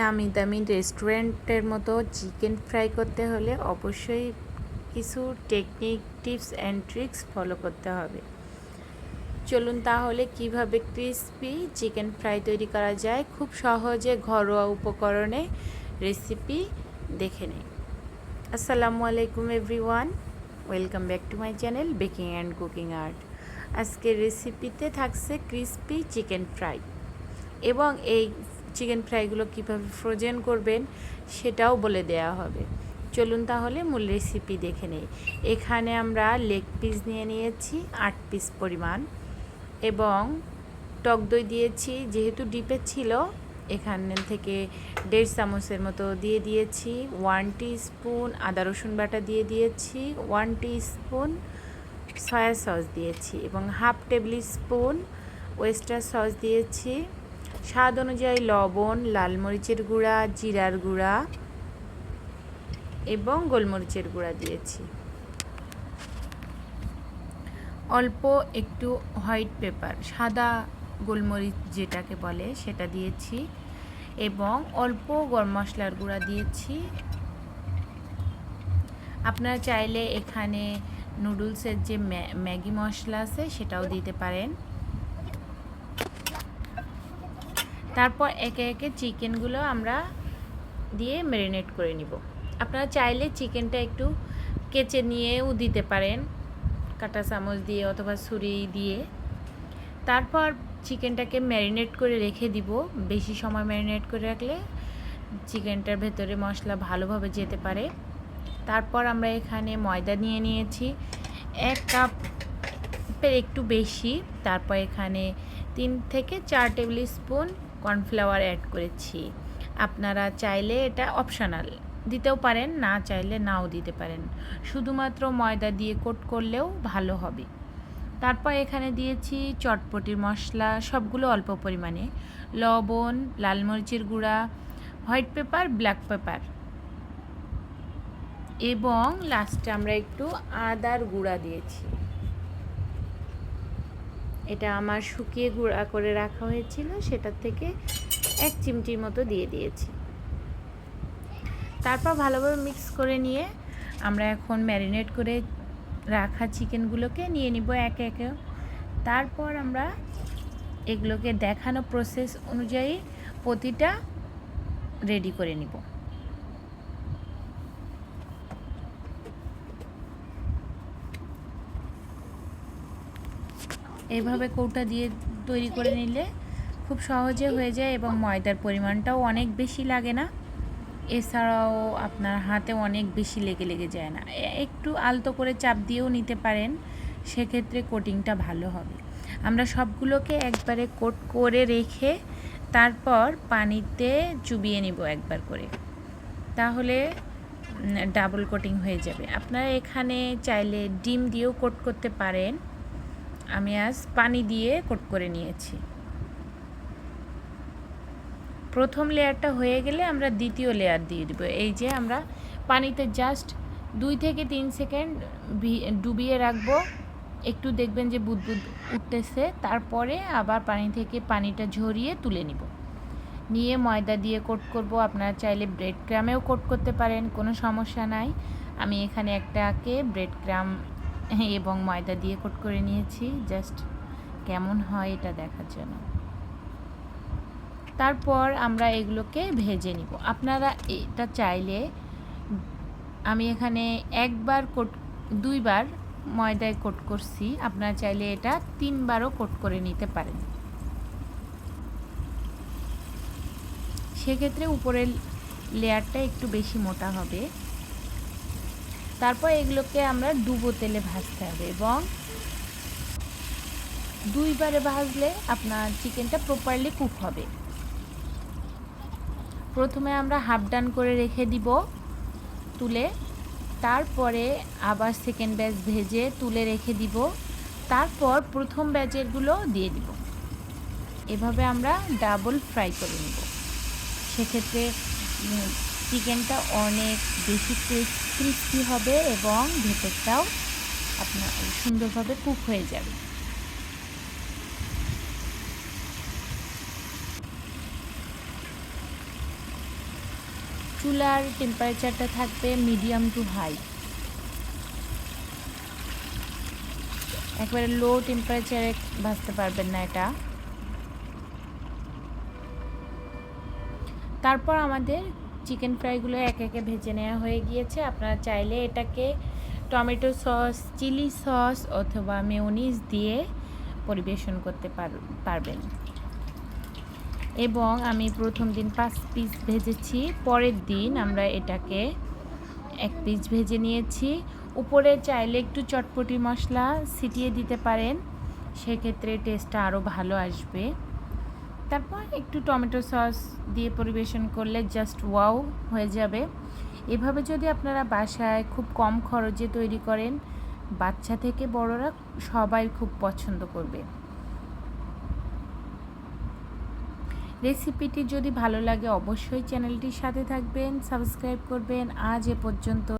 নামি দামি রেস্টুরেন্টের মতো চিকেন ফ্রাই করতে হলে অবশ্যই কিছু technique tips and tricks follow করতে হবে। চলুন তাহলে কীভাবে ক্রিসপি চিকেন ফ্রাই তৈরি করা যায়, খুব সহজে ঘরোয়া উপকরণে রেসিপি দেখে নিই। আসসালামু আলাইকুম everyone welcome back to my channel baking and cooking art আজকের রেসিপিতে থাকছে ক্রিসপি চিকেন ফ্রাই এবং এই চিকেন ফ্রাইগুলো কীভাবে ফ্রোজেন করবেন সেটাও বলে দেওয়া হবে। চলুন তাহলে মূল রেসিপি দেখে নেই। এখানে আমরা লেগ পিস নিয়ে নিয়েছি, আট পিস পরিমাণ। এবং টক দই দিয়েছি, যেহেতু ডিপে ছিল, এখান থেকে দেড় চামচের মতো দিয়ে দিয়েছি ওয়ান স্পুন আদা রসুন বাটা দিয়ে দিয়েছি ওয়ান স্পুন সয়া সস দিয়েছি এবং half tablespoon oyster sauce দিয়েছি। স্বাদ অনুযায়ী লবণ, লাল মরিচের গুঁড়া, জিরার গুঁড়া এবং গোলমরিচের গুঁড়া দিয়েছি। অল্প একটু হোয়াইট পেপার, সাদা গোলমরিচ যেটাকে বলে সেটা দিয়েছি এবং অল্প গরম মশলার গুঁড়া দিয়েছি। আপনারা চাইলে এখানে নুডলসের যে ম্যাগি মশলা আছে সেটাও দিতে পারেন। তারপর একে একে চিকেনগুলো আমরা দিয়ে ম্যারিনেট করে নিব। আপনারা চাইলে চিকেনটা একটু কেচে নিয়েও দিতে পারেন, কাটা চামচ দিয়ে অথবা ছুরি দিয়ে। তারপর চিকেনটাকে ম্যারিনেট করে রেখে দিব। বেশি সময় ম্যারিনেট করে রাখলে চিকেনটার ভেতরে মশলা ভালোভাবে যেতে পারে। তারপর আমরা এখানে ময়দা নিয়ে নিয়েছি। এক কাপের একটু বেশি। তারপর এখানে তিন থেকে চার টেবিল স্পুন কর্নফ্লাওয়ার অ্যাড করেছি। আপনারা চাইলে এটা অপশনাল। দিতেও পারেন, না চাইলে নাও দিতে পারেন। শুধুমাত্র ময়দা দিয়ে কোট করলেও ভালো হবে। তারপর এখানে দিয়েছি চটপটির মশলা, সবগুলো অল্প পরিমাণে। লবণ, লাল মরিচের গুঁড়া, হোয়াইট পেপার, ব্ল্যাক পেপার। এবং লাস্টে আমরা একটু আদার গুঁড়া দিয়েছি। এটা আমার শুকিয়ে গুঁড়া করে রাখা হয়েছিল, সেটার থেকে এক চিমটির মতো দিয়ে দিয়েছি। তারপর ভালোভাবে মিক্স করে নিয়ে আমরা এখন ম্যারিনেট করে রাখা চিকেনগুলোকে নিয়ে নিব একে একে। তারপর আমরা এগুলোকে দেখানো প্রসেস অনুযায়ী প্রতিটা রেডি করে নিব। এইভাবে কৌটা দিয়ে তৈরি করে নিলে খুব সহজে হয়ে যায় এবং ময়দার পরিমাণটাও অনেক বেশি লাগে না। এছাড়াও আপনার হাতে অনেক বেশি লেগে লেগে যায় না। একটু আলতো করে চাপ দিয়েও নিতে পারেন, সেক্ষেত্রে কোটিংটা ভালো হবে। আমরা সবগুলোকে একবারে কোট করে রেখে তারপর পানিতে চুবিয়ে নিব একবার করে। তাহলে ডাবল কোটিং হয়ে যাবে। আপনারা এখানে চাইলে ডিম দিয়েও কোট করতে পারেন। আমি আজ পানি দিয়ে কোট করে নিয়েছি। প্রথম লেয়ারটা হয়ে গেলে আমরা দ্বিতীয় লেয়ার দিয়ে দেবো। এই যে আমরা পানিতে জাস্ট দুই থেকে তিন সেকেন্ড ডুবিয়ে রাখব। একটু দেখবেন যে বুদবুদ উঠতেছে। তারপরে আবার পানি থেকে পানিটা ঝরিয়ে তুলে নিব। নিয়ে ময়দা দিয়ে কোট করব। আপনারা চাইলে ব্রেড ক্রামেও কোট করতে পারেন, কোনো সমস্যা নাই। আমি এখানে একটাকে ব্রেড ক্রাম এবং ময়দা দিয়ে কোট করে নিয়েছি। জাস্ট কেমন হয় এটা দেখার জন্য। তারপর আমরা এগুলোকে ভেজে নিব। আপনারা এটা চাইলে আমি এখানে একবার কোট, দুইবার ময়দায় কোট করছি। আপনারা চাইলে এটা তিনবারও কোট করে নিতে পারেন। সেক্ষেত্রে উপরের লেয়ারটা একটু বেশি মোটা হবে। তারপর এগুলোকে আমরা ডুবো তেলে ভাজতে হবে এবং দুইবারে ভাজলে আপনার চিকেনটা প্রপারলি কুক হবে। প্রথমে আমরা হাফ ডান করে রেখে দিব তুলে। তারপরে আবার সেকেন্ড ব্যাচ ভেজে তুলে রেখে দিব। তারপর প্রথম ব্যাচেরগুলো দিয়ে দিব। এভাবে আমরা ডাবল ফ্রাই করে নেব। সেক্ষেত্রে চিকেনটা অনেক বেশি ক্রিস্পি হবে এবং ভেতরটাও আপনার সুন্দরভাবে কুক হয়ে যাবে। চুলার টেম্পারেচারটা থাকবে মিডিয়াম টু হাই একবারে লো টেম্পারেচারে ভাজতে পারবেন না এটা। তারপর আমাদের চিকেন ফ্রাইগুলো এক একে ভেজে নেওয়া হয়ে গিয়েছে। আপনারা চাইলে এটাকে টমেটো সস, চিলি সস অথবা মেয়োনিজ দিয়ে পরিবেশন করতে পারবেন। এবং আমি প্রথম দিন পাঁচ পিস ভেজেছি, পরের দিন আমরা এটাকে এক পিস ভেজে নিয়েছি। উপরে চাইলে একটু চটপটি মশলা ছিটিয়ে দিতে পারেন, সেক্ষেত্রে টেস্টটা আরও ভালো আসবে। তারপর একটু টমেটো সস দিয়ে পরিবেশন করলে জাস্ট ওয়াও হয়ে যাবে। এভাবে যদি আপনারা বাসায় খুব কম খরচে তৈরি করেন, বাচ্চা থেকে বড়রা সবাই খুব পছন্দ করবে। রেসিপিটি যদি ভালো লাগে অবশ্যই চ্যানেলটির সাথে থাকবেন, সাবস্ক্রাইব করবেন। আজ এ পর্যন্ত।